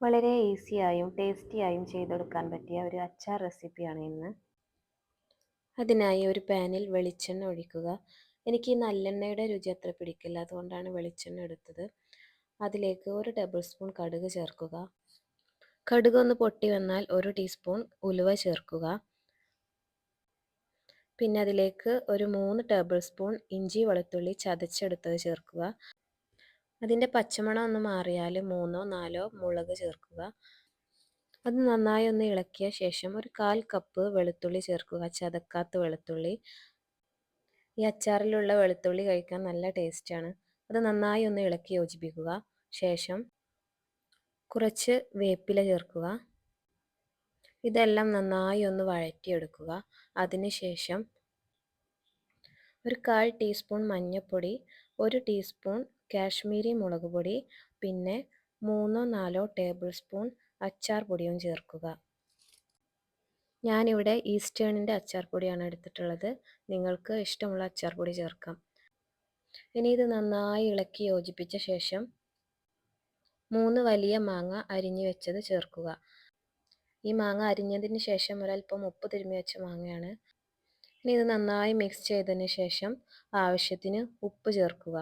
വളരെ ഈസിയായും ടേസ്റ്റിയായും ചെയ്തെടുക്കാൻ പറ്റിയ ഒരു അച്ചാർ റെസിപ്പിയാണ് ഇന്ന്. അതിനായി ഒരു പാനിൽ വെളിച്ചെണ്ണ ഒഴിക്കുക. എനിക്ക് ഈ നല്ലെണ്ണയുടെ രുചി അത്ര പിടിക്കില്ല അതുകൊണ്ടാണ് വെളിച്ചെണ്ണ എടുത്തത്. അതിലേക്ക് ഒരു ടേബിൾ സ്പൂൺ കടുക് ചേർക്കുക. കടുക് ഒന്ന് പൊട്ടി വന്നാൽ ഒരു ടീസ്പൂൺ ഉലുവ ചേർക്കുക. പിന്നെ അതിലേക്ക് ഒരു മൂന്ന് ടേബിൾ സ്പൂൺ ഇഞ്ചി വെളുത്തുള്ളി ചതച്ചെടുത്തത് ചേർക്കുക. അതിന്റെ പച്ചമണം ഒന്ന് മാറിയാൽ മൂന്നോ നാലോ മുളക് ചേർക്കുക. അത് നന്നായി ഒന്ന് ഇളക്കിയ ശേഷം ഒരു കാൽ കപ്പ് വെളുത്തുള്ളി ചേർക്കുക. ചതക്കാത്ത വെളുത്തുള്ളി. ഈ അച്ചാറിലുള്ള വെളുത്തുള്ളി കഴിക്കാൻ നല്ല ടേസ്റ്റാണ് അത് നന്നായി ഒന്ന് ഇളക്കി യോജിപ്പിക്കുക. ശേഷം കുറച്ച് വേപ്പില ചേർക്കുക. ഇതെല്ലാം നന്നായി ഒന്ന് വഴറ്റിയെടുക്കുക. അതിനുശേഷം ഒരു കാൽ ടീസ്പൂൺ മഞ്ഞൾപ്പൊടി ഒരു ടീസ്പൂൺ കാശ്മീരി മുളക് പൊടി പിന്നെ മൂന്നോ നാലോ ടേബിൾ സ്പൂൺ അച്ചാർ പൊടിയും ചേർക്കുക. ഞാനിവിടെ ഈസ്റ്റേണിന്റെ അച്ചാർ പൊടിയാണ് എടുത്തിട്ടുള്ളത്. നിങ്ങൾക്ക് ഇഷ്ടമുള്ള അച്ചാർ പൊടി ചേർക്കാം. ഇനി ഇത് നന്നായി ഇളക്കി യോജിപ്പിച്ച ശേഷം മൂന്ന് വലിയ മാങ്ങ അരിഞ്ഞു വെച്ചത് ചേർക്കുക. ഈ മാങ്ങ അരിഞ്ഞതിന് ശേഷം ഒരല്പം ഉപ്പ് തിരുമ്മി വെച്ച മാങ്ങയാണ്. ഇനി ഇത് നന്നായി മിക്സ് ചെയ്തതിന് ശേഷം ആവശ്യത്തിന് ഉപ്പ് ചേർക്കുക.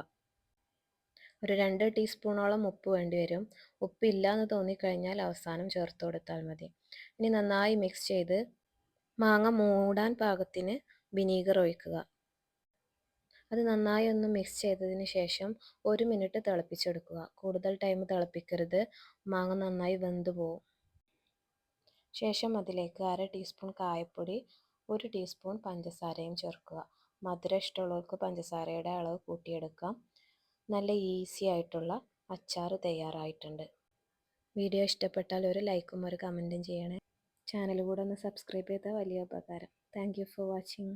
ഒരു രണ്ട് ടീസ്പൂണോളം ഉപ്പ് വേണ്ടി വരും. ഉപ്പില്ല എന്ന് തോന്നിക്കഴിഞ്ഞാൽ അവസാനം ചേർത്ത് കൊടുത്താൽ മതി. ഇനി നന്നായി മിക്സ് ചെയ്ത് മാങ്ങ മൂടാൻ പാകത്തിന് വിനീഗർ ഒഴിക്കുക. അത് നന്നായി ഒന്ന് മിക്സ് ചെയ്തതിന് ശേഷം ഒരു മിനിറ്റ് തിളപ്പിച്ചെടുക്കുക. കൂടുതൽ ടൈം തിളപ്പിക്കരുത്. മാങ്ങ നന്നായി വെന്ത് പോകും ശേഷം അതിലേക്ക് അര ടീസ്പൂൺ കായപ്പൊടി ഒരു ടീസ്പൂൺ പഞ്ചസാരയും ചേർക്കുക. മധുരം ഇഷ്ടമുള്ളവർക്ക് പഞ്ചസാരയുടെ അളവ് കൂട്ടിയെടുക്കാം. നല്ല ഈസി ആയിട്ടുള്ള അച്ചാർ തയ്യാറായിട്ടുണ്ട്. വീഡിയോ ഇഷ്ടപ്പെട്ടാൽ ഒരു ലൈക്കും ഒരു കമന്റും ചെയ്യണേ. ചാനൽ കൂടെ ഒന്ന് സബ്സ്ക്രൈബ് ചെയ്താൽ വലിയ ഉപകാരം. Thank for watching.